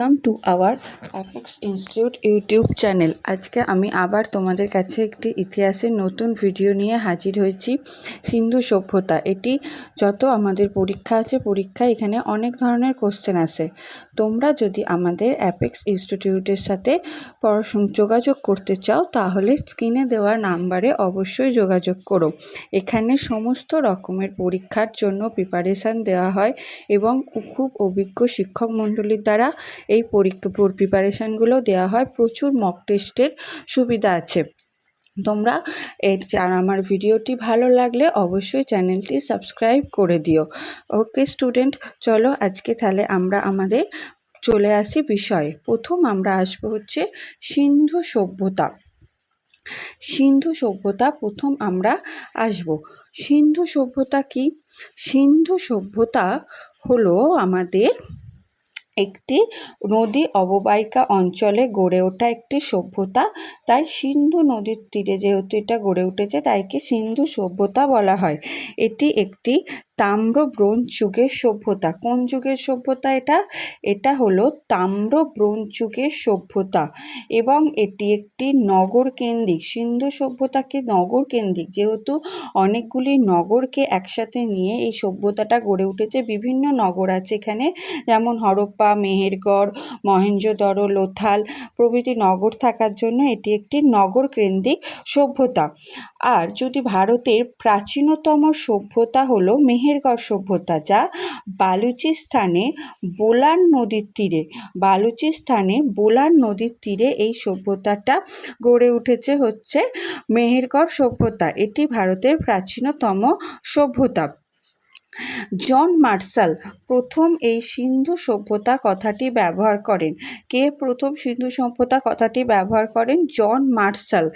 Welcome to our apex institute YouTube channel আজকে আমি আবার তোমাদের কাছে একটি ইতিহাসের নতুন ভিডিও নিয়ে হাজির হয়েছি, সিন্ধু সভ্যতা। এটি যত আমাদের পরীক্ষা আছে পরীক্ষা এখানে অনেক ধরনের কোশ্চেন আসে। তোমরা যদি আমাদের অ্যাপেক্স ইনস্টিটিউটের সাথে পড়াশুনো, যোগাযোগ করতে চাও, তাহলে স্ক্রিনে দেওয়া নাম্বারে অবশ্যই যোগাযোগ করো। এখানে সমস্ত রকমের পরীক্ষার জন্য প্রিপারেশান দেওয়া হয় এবং খুব অভিজ্ঞ শিক্ষক মণ্ডলীর দ্বারা এই পরীক্ষা প্রিপারেশানগুলো দেওয়া হয়। প্রচুর মক টেস্টের সুবিধা আছে। তোমরা এর আর আমার ভিডিওটি ভালো লাগলে অবশ্যই চ্যানেলটি সাবস্ক্রাইব করে দিও। ওকে স্টুডেন্ট চলো আজকে তাহলে আমরা আমাদের চলে আসি বিষয়ে। প্রথম আমরা আসব হচ্ছে সিন্ধু সভ্যতা। সিন্ধু সভ্যতা প্রথম আমরা আসব। সিন্ধু সভ্যতা কি? সিন্ধু সভ্যতা হলো আমাদের একটি নদী অববাহিকা অঞ্চলে গড়ে ওঠা একটি সভ্যতা। তাই সিন্ধু নদীর তীরে যেহেতু এটা গড়ে উঠেছে, তাইকে সিন্ধু সভ্যতা বলা হয়। এটি একটি তাম্র ব্রোঞ্জ যুগের সভ্যতা। কোন যুগের সভ্যতা এটা? এটা হলো তাম্র ব্রোঞ্জ যুগের সভ্যতা এবং এটি একটি নগর কেন্দ্রিক সিন্ধু সভ্যতাকে নগর কেন্দ্রিক যেহেতু অনেকগুলি নগরকে একসাথে নিয়ে এই সভ্যতাটা গড়ে উঠেছে। বিভিন্ন নগর আছে এখানে, যেমন হরপ্পা মেহেরগড় মহেঞ্জোদড়ো লোথাল প্রভৃতি নগর থাকার জন্য এটি একটি নগর কেন্দ্রিক সভ্যতা। আর যদি ভারতের প্রাচীনতম সভ্যতা হলো মেহেরগড় সভ্যতা, যা বালুচিস্তানে বোলান নদীর তীরে বালুচিস্তানে বোলান নদীর তীরে এই সভ্যতাটা গড়ে উঠেছে হচ্ছে মেহেরগড় সভ্যতা। এটি ভারতের প্রাচীনতম সভ্যতা। জন মার্শাল প্রথম এই সিন্ধু সভ্যতা কথাটি ব্যবহার করেন। কে প্রথম সিন্ধু সভ্যতা কথাটি ব্যবহার করেন? John Marshall.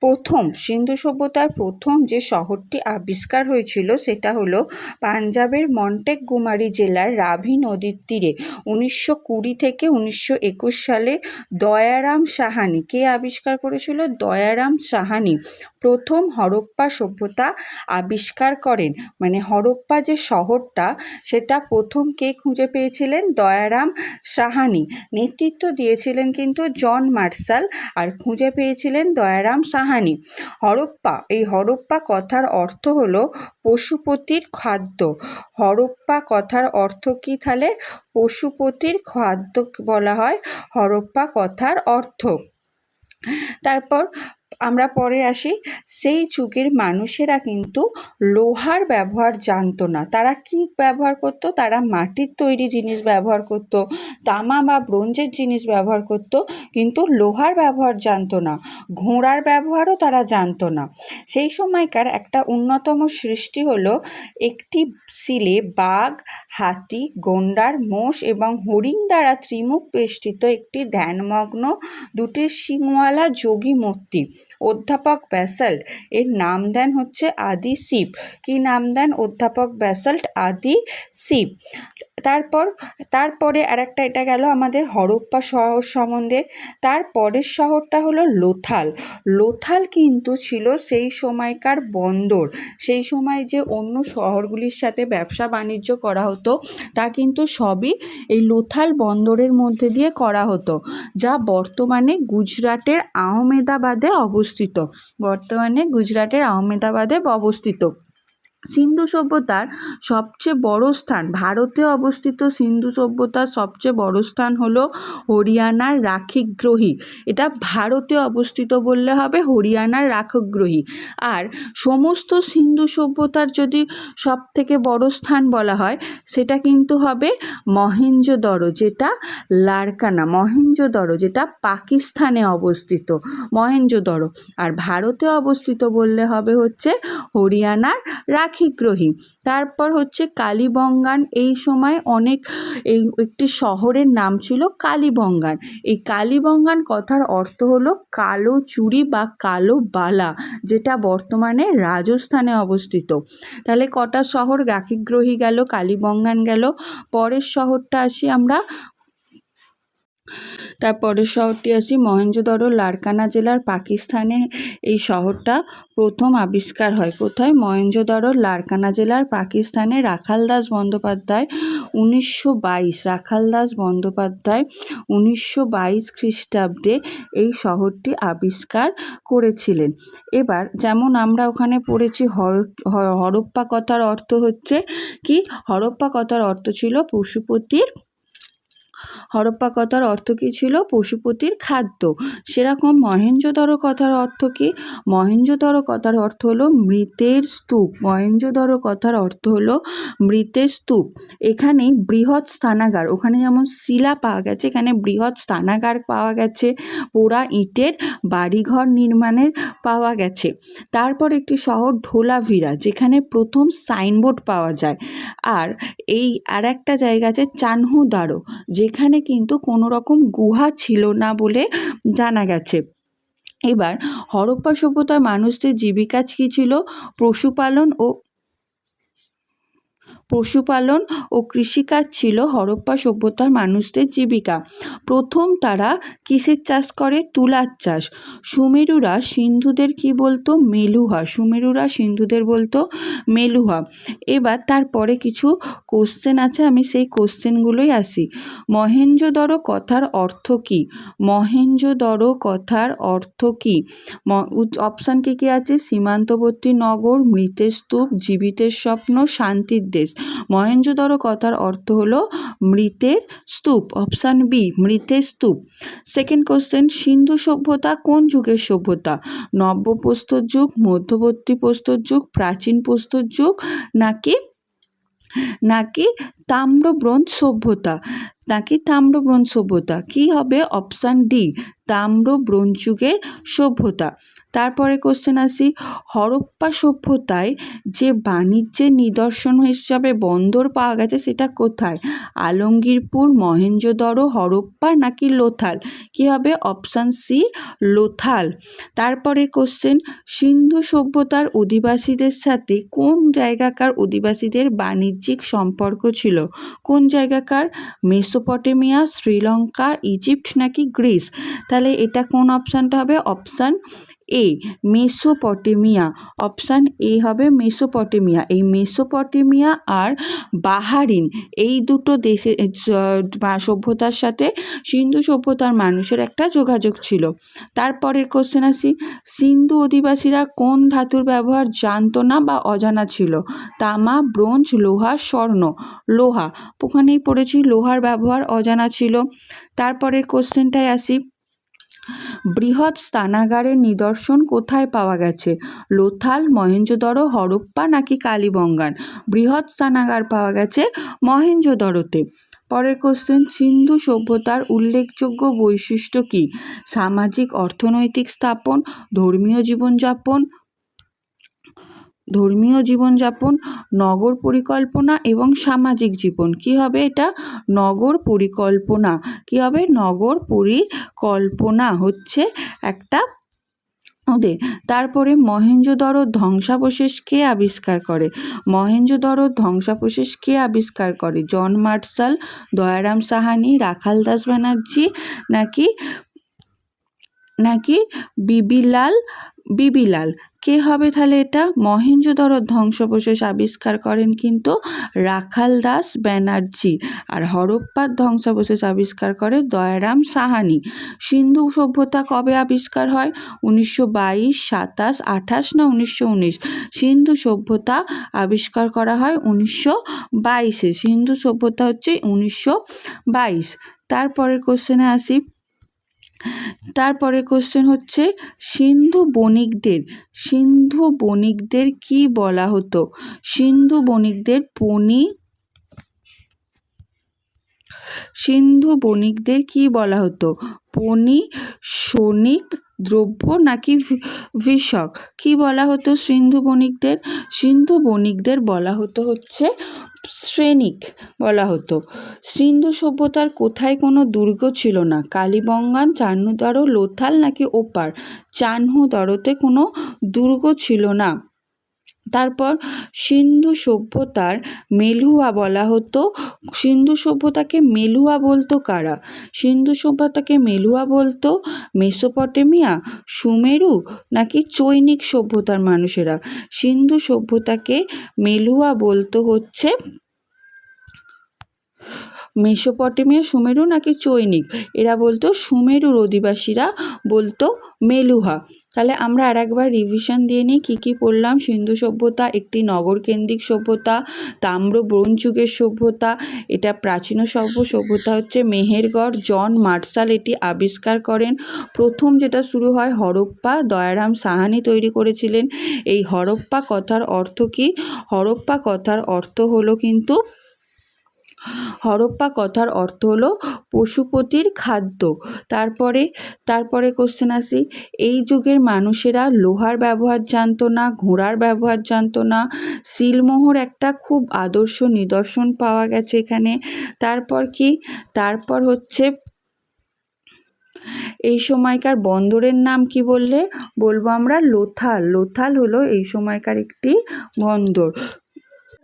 প্রথম সিন্ধু সভ্যতার প্রথম যে শহরটি আবিষ্কার হয়েছিল সেটা হলো পাঞ্জাবের মন্টেক গুমারি জেলার রাভি নদীর তীরে। উনিশশো কুড়ি থেকে উনিশশো একুশ সালে দয়ারাম সাহানি। কে আবিষ্কার করেছিল? দয়ারাম সাহানি। প্রথম হরপ্পা সভ্যতা আবিষ্কার করেন। মানে হরপ্পা যে শহরটা, সেটা প্রথম কে খুঁজে পেয়েছিলেন? দয়ারাম সাহানি। নেতৃত্ব দিয়েছিলেন কিন্তু জন মার্শাল আর খুঁজে পেয়েছিলেন দয়ারাম সাহানি। হরপ্পা, এই হরপ্পা কথার অর্থ হলো পশুপতির খাদ্য। হরপ্পা কথার অর্থ কী তাহলে? পশুপতির খাদ্য বলা হয় হরপ্পা কথার অর্থ। তারপর আমরা পরে আসি, সেই যুগের মানুষেরা কিন্তু লোহার ব্যবহার জানতো না। তারা কি ব্যবহার করত? তারা মাটির তৈরি জিনিস ব্যবহার করত, তামা বা ব্রোঞ্জের জিনিস ব্যবহার করত, কিন্তু লোহার ব্যবহার জানতো না, ঘোড়ার ব্যবহারও তারা জানতো না। সেই সময়কার একটা অন্যতম সৃষ্টি হলো একটি শিলে বাঘ, হাতি, গন্ডার, মোষ এবং হরিণ দ্বারা ত্রিমুখ বেষ্টিত একটি ধ্যানমগ্ন দুটি শিংওয়ালা যোগী মূর্তি। অধ্যাপক ব্যাসাল্ট এর নাম দেন হচ্ছে আদি শিব। কি নাম দেন অধ্যাপক ব্যাসাল্ট আদি শিব। তারপর, তারপরে আর একটা এটা গেল আমাদের হরপ্পা শহর সম্বন্ধে। তার পরের শহরটা হলো লোথাল। লোথাল কিন্তু ছিল সেই সময়কার বন্দর। সেই সময় যে অন্য শহরগুলির সাথে ব্যবসা বাণিজ্য করা হতো, তা কিন্তু সবই এই লোথাল বন্দরের মধ্যে দিয়ে করা হতো, যা বর্তমানে গুজরাটের আহমেদাবাদে অবস্থিত। বর্তমানে গুজরাটের আহমেদাবাদে অবস্থিত। সিন্ধু সভ্যতার সবচেয়ে বড় স্থান, ভারতে অবস্থিত সিন্ধু সভ্যতার সবচেয়ে বড় স্থান হলো হরিয়ানার রাখিগ্রহী এটা ভারতে অবস্থিত বললে হবে হরিয়ানার রাখগ্রহী আর সমস্ত সিন্ধু সভ্যতার যদি সব থেকে বড় স্থান বলা হয়, সেটা কিন্তু হবে মহেঞ্জোদড়ো, যেটা লারকানা, মহেঞ্জোদড়ো, যেটা পাকিস্তানে অবস্থিত, মহেঞ্জোদড়ো। আর ভারতে অবস্থিত বললে হবে হচ্ছে হরিয়ানার রাখ পাখিগ্রহী। তারপর হচ্ছে কালীবঙ্গান, এই সময় অনেক, এই একটি শহরের নাম ছিল কালীবঙ্গান। এই কালীবঙ্গান কথার অর্থ হলো কালো চুড়ি বা কালো বালা, যেটা বর্তমানে রাজস্থানে অবস্থিত। তাহলে কটা শহর রাখিগ্রহী গেল, কালীবঙ্গান গেল, পরের শহরটা আসি আমরা তারপরের শহরটি আসি মহেঞ্জোদড়ো লারকানা জেলার পাকিস্তানে। এই শহরটা প্রথম আবিষ্কার হয় কোথায়? মহেঞ্জোদড়ো লারকানা জেলার পাকিস্তানে রাখালদাস বন্দ্যোপাধ্যায় উনিশশো বাইশ রাখালদাস বন্দ্যোপাধ্যায় উনিশশো বাইশ খ্রিস্টাব্দে এই শহরটি আবিষ্কার করেছিলেন। এবার যেমন আমরা ওখানে পড়েছি হর, হরপ্পা কথার অর্থ হচ্ছে কি? হরপ্পা কথার অর্থ ছিল পশুপতির হরপ্পা কথার অর্থ কী ছিল? পশুপতির খাদ্য। সেরকম মহেঞ্জোদড়ো কথার অর্থ কী? মহেঞ্জোদড়ো কথার অর্থ হলো মৃতের স্তূপ। মহেঞ্জোদড়ো কথার অর্থ হলো মৃতের স্তূপ। এখানে বৃহৎ স্থানাগার, ওখানে যেমন শিলা পাওয়া গেছে, এখানে বৃহৎ স্থানাগার পাওয়া গেছে, পোড়া ইটের বাড়িঘর নির্মাণের পাওয়া গেছে। তারপর একটি শহর ঢোলাভিরা যেখানে প্রথম সাইনবোর্ড পাওয়া যায়। আর এই আর একটা জায়গা আছে চানহুদারো যেখানে কিন্তু কোনো রকম গুহা ছিল না বলে জানা গেছে। এবার হরপ্পা সভ্যতার মানুষদের জীবিকা কী ছিল? পশুপালন ও পশুপালন ও কৃষিকাজ ছিল হরপ্পা সভ্যতার মানুষদের জীবিকা। প্রথম তারা কিসের চাষ করে? তুলার চাষ। সুমেরুরা সিন্ধুদের কি বলতো? মেলুহা। সুমেরুরা সিন্ধুদের বলতো মেলুহা। এবার তারপরে কিছু কোশ্চেন আছে, আমি সেই কোশ্চেনগুলোই আসি। মহেঞ্জোদড়ো কথার অর্থ কী? মহেঞ্জোদড়ো কথার অর্থ কী? অপশান কী কী আছে? সীমান্তবর্তী নগর, মৃতের স্তূপ, জীবিতের স্বপ্ন, শান্তির দেশ। মহেঞ্জোদড়ো কথার অর্থ হল মৃতের স্তূপ অপশান বি মৃতের স্তূপ। সেকেন্ড কোশ্চেন সিন্ধু সভ্যতা কোন যুগের সভ্যতা? নব্য প্রস্তর যুগ, মধ্যবর্তী প্রস্তর যুগ, প্রাচীন প্রস্তর যুগ, নাকি নাকি তাম্র ব্রোঞ্জ সভ্যতা। নাকি তাম্র ব্রোঞ্জ সভ্যতা? কি হবে? অপশান ডি তাম্র ব্রোঞ্জ যুগের সভ্যতা। তারপরে কোশ্চেন আসি, হরপ্পা সভ্যতায় যে বাণিজ্যের নিদর্শন হিসাবে বন্দর পাওয়া গেছে সেটা কোথায়? আলমগীরপুর মহেঞ্জোদড়ো হরপ্পা নাকি লোথাল? কি হবে? Option C Lothal. তারপরের কোশ্চেন সিন্ধু সভ্যতার অধিবাসীদের সাথে কোন জায়গাকার অধিবাসীদের বাণিজ্যিক সম্পর্ক ছিল? কোন জায়গাকার? মেসোপটেমিয়া শ্রীলঙ্কা ইজিপ্ট নাকি গ্রিস? তাহলে এটা কোন অপশানটা হবে? Option A Mesopotamia option A হবে মেসোপটেমিয়া এই মেসোপটেমিয়া আর বাহারিন এই দুটো দেশে সভ্যতার সাথে সিন্ধু সভ্যতার মানুষের একটা যোগাযোগ ছিল। তারপরের কোশ্চেন আসি। সিন্ধু অধিবাসীরা কোন ধাতুর ব্যবহার জানতো না বা অজানা ছিল? তামা, ব্রোঞ্জ, লোহা, স্বর্ণ। লোহা, ওখানেই পড়েছি। লোহার ব্যবহার অজানা ছিল। তারপরের কোশ্চেনটায় আসি। বৃহৎ স্থানাগারের নিদর্শন কোথায় পাওয়া গেছে? লোথাল, মহেঞ্জোদড়ো, হরপ্পা নাকি কালীবঙ্গান? বৃহৎ স্থানাগার পাওয়া গেছে মহেঞ্জোদড়োতে। পরের কোশ্চেন সিন্ধু সভ্যতার উল্লেখযোগ্য বৈশিষ্ট্য কী? সামাজিক, অর্থনৈতিক স্থাপন, ধর্মীয় জীবনযাপন ধর্মীয় জীবনযাপন, নগর পরিকল্পনা এবং সামাজিক জীবন। কি হবে এটা? নগর পরিকল্পনা। কি হবে? নগর পরিকল্পনা হচ্ছে একটা ওদের। তারপরে মহেঞ্জোদড়ো ধ্বংসাবশেষ কে আবিষ্কার করে? মহেঞ্জোদড়ো ধ্বংসাবশেষ কে আবিষ্কার করে? জন মার্শাল, দয়ারাম সাহানি, রাখাল দাস ব্যানার্জি নাকি নাকি বিবিলাল বিবিলাল, কে হবে তাহলে এটা? মহেঞ্জোদড়োর ধ্বংসাবশেষ আবিষ্কার করেন কিন্তু রাখাল দাস ব্যানার্জি আর হরপ্পার ধ্বংসাবশেষ আবিষ্কার করে দয়ারাম সাহানি। সিন্ধু সভ্যতা কবে আবিষ্কার হয়? উনিশশো বাইশ, সাতাশ, আঠাশ না উনিশশো উনিশ? সিন্ধু সভ্যতা আবিষ্কার করা হয় উনিশশো বাইশে। সিন্ধু সভ্যতা হচ্ছে উনিশশো বাইশ। তারপরের কোশ্চেনে আসি। তারপরে কোশ্চেন হচ্ছে, সিন্ধু বণিকদের সিন্ধু বণিকদের কি বলা হতো? সিন্ধু বণিকদের পনি সিন্ধু বণিকদের কি বলা হতো? পনি সনিক দ্রব্য নাকি ভিষক কি বলা হতো সিন্ধু বণিকদের? সিন্ধু বণিকদের বলা হতো হচ্ছে শ্রেণিক বলা হতো। সিন্ধু সভ্যতার কোথায় কোনো দুর্গ ছিল না? কালীবঙ্গান, চান্নুদরো লোথাল নাকি ওপার? চান্হুদরোতে কোনো দুর্গ ছিল না। তারপর সিন্ধু সভ্যতার মেলুয়া বলা হতো। সিন্ধু সভ্যতাকে মেলুয়া বলতো কারা? সিন্ধু সভ্যতাকে মেলুয়া বলতো মেসোপটেমিয়া, সুমেরু নাকি চৈনিক সভ্যতার মানুষেরা। সিন্ধু সভ্যতাকে মেলুয়া বলতো হচ্ছে মেসোপটেমিয়া সুমেরু নাকি চৈনিক? এরা বলতো সুমেরুর অধিবাসীরা বলতো মেলুহা। তাহলে আমরা আর একবার রিভিশন দিয়ে নিই, কী কী পড়লাম? সিন্ধু সভ্যতা, একটি নগরকেন্দ্রিক সভ্যতা, তাম্র ব্রোঞ্জ যুগের সভ্যতা, এটা প্রাচীন সভ্য, সভ্যতা হচ্ছে মেহেরগড়, জন মার্শাল এটি আবিষ্কার করেন। প্রথম যেটা শুরু হয়, হরপ্পা, দয়ারাম সাহানি তৈরি করেছিলেন। এই হরপ্পা কথার অর্থ কী? হরপ্পা কথার অর্থ হলো কিন্তু হরপ্পা কথার অর্থ হলো পশুপতির খাদ্য। তারপরে তারপরে কোশ্চেন আসি, এই যুগের মানুষেরা লোহার ব্যবহার জানতো না, ঘোড়ার ব্যবহার জানতো না, সিলমোহর একটা খুব আদর্শ নিদর্শন পাওয়া গেছে এখানে। তারপর কি? তারপর হচ্ছে, এই সময়কার বন্দরের নাম কি বললে? বলব আমরা লোথাল। লোথাল হলো এই সময়কার একটি বন্দর।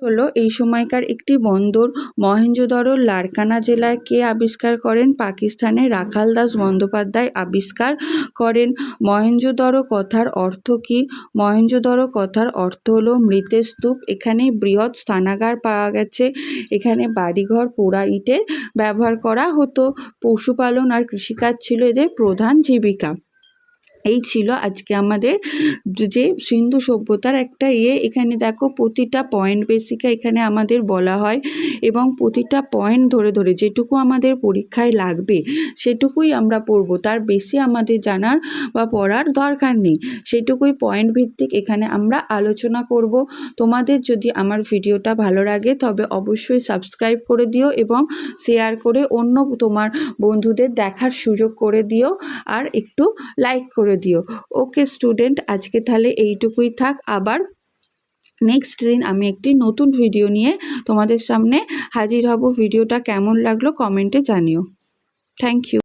হলো এই সময়কার একটি বন্দর। মহেঞ্জোদড়োর লারকানা জেলায় কে আবিষ্কার করেন? পাকিস্তানের রাখাল দাস বন্দ্যোপাধ্যায় আবিষ্কার করেন। মহেঞ্জোদড়ো কথার অর্থ কী? মহেঞ্জোদড়ো কথার অর্থ হলো মৃতের স্তূপ। এখানে বৃহৎ স্থানাগার পাওয়া গেছে। এখানে বাড়িঘর, পোড়া ইটের ব্যবহার করা হতো। পশুপালন আর কৃষিকাজ ছিল এদের প্রধান জীবিকা। এই ছিল আজকে আমাদের যে সিন্ধু সভ্যতার একটা ইয়ে। এখানে দেখো প্রতিটা পয়েন্ট বেসিকা এখানে আমাদের বলা হয় এবং প্রতিটা পয়েন্ট ধরে ধরে যেটুকু আমাদের পরীক্ষায় লাগবে সেটুকুই আমরা পড়ব। তার বেশি আমাদের জানার বা পড়ার দরকার নেই। সেটুকুই পয়েন্ট ভিত্তিক এখানে আমরা আলোচনা করব। তোমাদের যদি আমার ভিডিওটা ভালো লাগে তবে অবশ্যই সাবস্ক্রাইব করে দিও এবং শেয়ার করে অন্য তোমার বন্ধুদের দেখার সুযোগ করে দিও। আর একটু লাইক করে দিও। ওকে, স্টুডেন্ট, আজকে তাহলে এইটুকুই থাক। আবার নেক্সট দিন আমি একটি নতুন ভিডিও নিয়ে তোমাদের সামনে হাজির হব। ভিডিওটা কেমন লাগল কমেন্টে জানিও। Thank you.